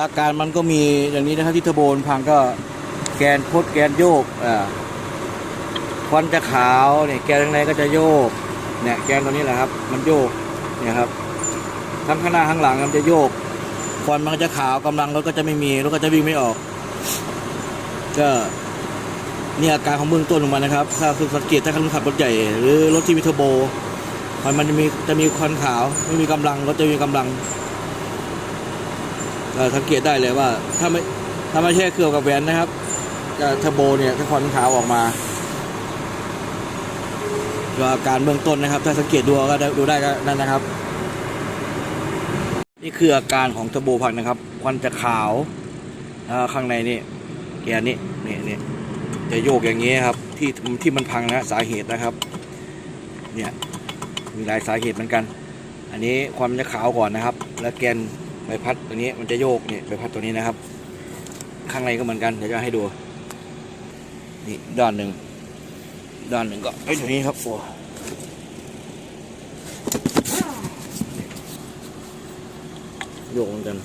อาการมันก็มีอย่างนี้นะครับที่เทอร์โบนพังก็แกนคดแกนโยกอ่าควันจะขาวเนี่ยแกนข้างในก็จะโยกเนี่ยแกนตัวนี้แหละครับ มันโยกเนี่ยครับทั้งข้างหน้าข้างหลังมันจะโยกควันมันก็จะขาวกำลังรถก็จะไม่มีรถก็จะวิ่งไม่ออก ก็นี่อาการของเบื้องต้นของมันนะครับ ถ้าคือสังเกตถ้าคุณขับรถใหญ่ หรือรถที่มีเทอร์โบมันมันจะมีจะมีควันขาว ไม่มีกำลังรถจะมีกำลัง สังเกตได้เลยว่าถ้าไม่ถ้าไม่ใช่เครื่องกับแวนนะครับจะเทอร์โบเนี่ยถ้าควันขาวออกมาก็อาการเบื้องต้นนะครับ ถ้าสังเกตดูก็ด้ดูได้ก็นั่นนะครับ นี่คืออาการของเทอร์โบพังนะครับควันจะขาวข้างในนี่แกนนี่นี่นี่จะโยกอย่างนี้ครับ ที่ที่มันพังนะสาเหตุนะครับ เนี่ยมีหลายสาเหตุเหมือนกัน อันนี้ควันมันจะขาวก่อนนะครับ แล้วแกน ใบพัดตัวนี้มันจะโยกเนี่ยใบพัดตัวนี้นะครับ ข้างในก็เหมือนกันเดี๋ยวจะให้ดูนี่ด้านหนึ่งด้านหนึ่งก็ไอ้ตัวนี้ครับโอ้โยกเหมือนกัน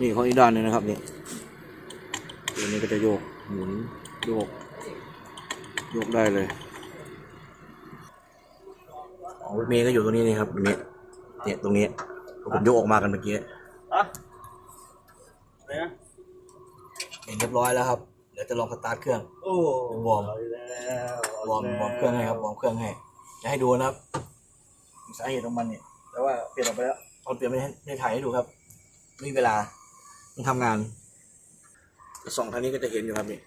นี่เขาอีกด้านนึงนะครับนี่ตัวนี้ก็จะโยกหมุนโยก ยกได้เลย รถเมย์ก็อยู่ตรงนี้นี่ครับตรงนี้เนี่ยตรงนี้ผมยกออกมากันเมื่อกี้อะอะไรนะเห็นเรียบร้อยแล้วครับเดี๋ยวจะลองสตาร์ทเครื่องโอ้วอร์มเอาแล้ววอร์มวอร์มเครื่องให้ครับวอร์มเครื่องให้จะให้ดูนะครับสาเหตุของมันเนี่ยแต่ว่าเปลี่ยนออกไปแล้วตอนเปลี่ยนไม่ให้ให้ถ่ายให้ดูครับไม่มีเวลาต้องทำงานสองทางนี้ก็จะเห็นอยู่ครับนี่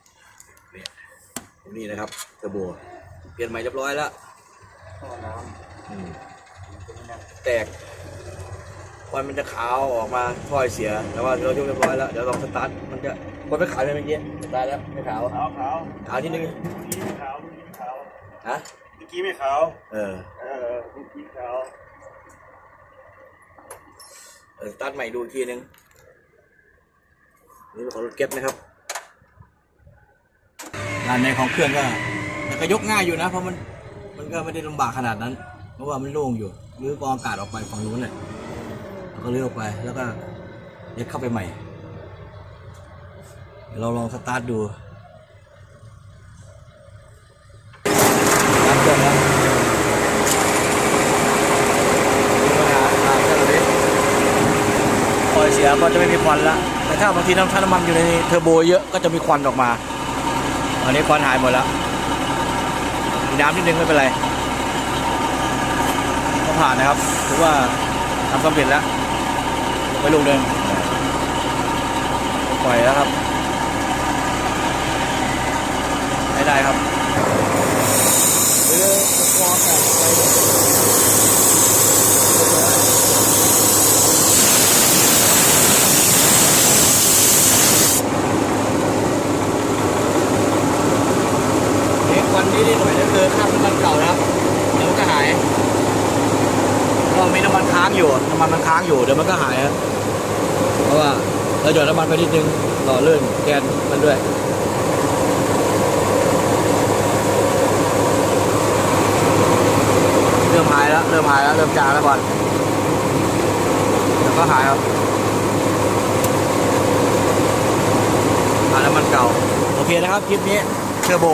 เนี่ยตรงนี้นะครับเทอร์โบเปลี่ยนใหม่เรียบร้อยแล้ว ท่อน้อืมำเป็นยังไงแตกควันมันจะขาวออกมาถ้อยเสีย แต่ว่าเรายกเรียบร้อยแล้ว เดี๋ยวลองสตาร์ท มันจะควันไม่ขาวเลยเมื่อกี้สตาร์ทแล้วไม่ขาว ขาวขาวขาวที่นึงเมื่อกี้ไม่ขาวเมื่อกี้ไม่ขาวฮะเมื่อกี้ไม่ขาว เออ เออเมื่อกี้ขาวเออสตาร์ทใหม่ดูอีกทีนึง นี่เป็นของรถเก็บนะครับงานในของเครื่องก็แต่ก็ยกง่ายอยู่นะ เพราะมัน มันก็ไม่ได้ลำบากขนาดนั้น เพราะว่ามันโล่งอยู่หรือกองอากาศออกไปฝั่งนู้นเนี่ยแล้วก็เลื่อนออกไปแล้วก็ยัดเข้าไปใหม่ เราลองสตาร์ทดูปัญหาคองนี้พอเสียก็จะไม่มีควันละแต่ถ้าบางทีน้ำท่าน้ำมันอยู่ในเทอร์โบเยอะก็จะมีควันออกมาอันนี้ควันหายหมดแล้วมีน้ำนิดนึงไม่เป็นไร ก็ผ่านนะครับถือว่าทำสำเร็จแล้วไปลูกหนึ่งปล่อยแล้วครับไม่ได้ครับหรือวอลแไปเด็กวันนี้นิดหน่อยก็คือค่าน้ำมันเก่านะครับ เดี๋ยวมันก็หายเพราะว่ามีน้ำมันค้างอยู่น้ำมันมันค้างอยู่เดี๋ยวมันก็หายครับเพราะว่าเราหยดน้ำมันไปนิดนึงต่อเลื่อนแกนมันด้วยเริ่มหายแล้วเริ่มหายแล้วเริ่มจางแล้วก่อนเดี๋ยวก็หายครับหาน้ำมันเก่าโอเคนะครับคลิปนี้เทอร์โบ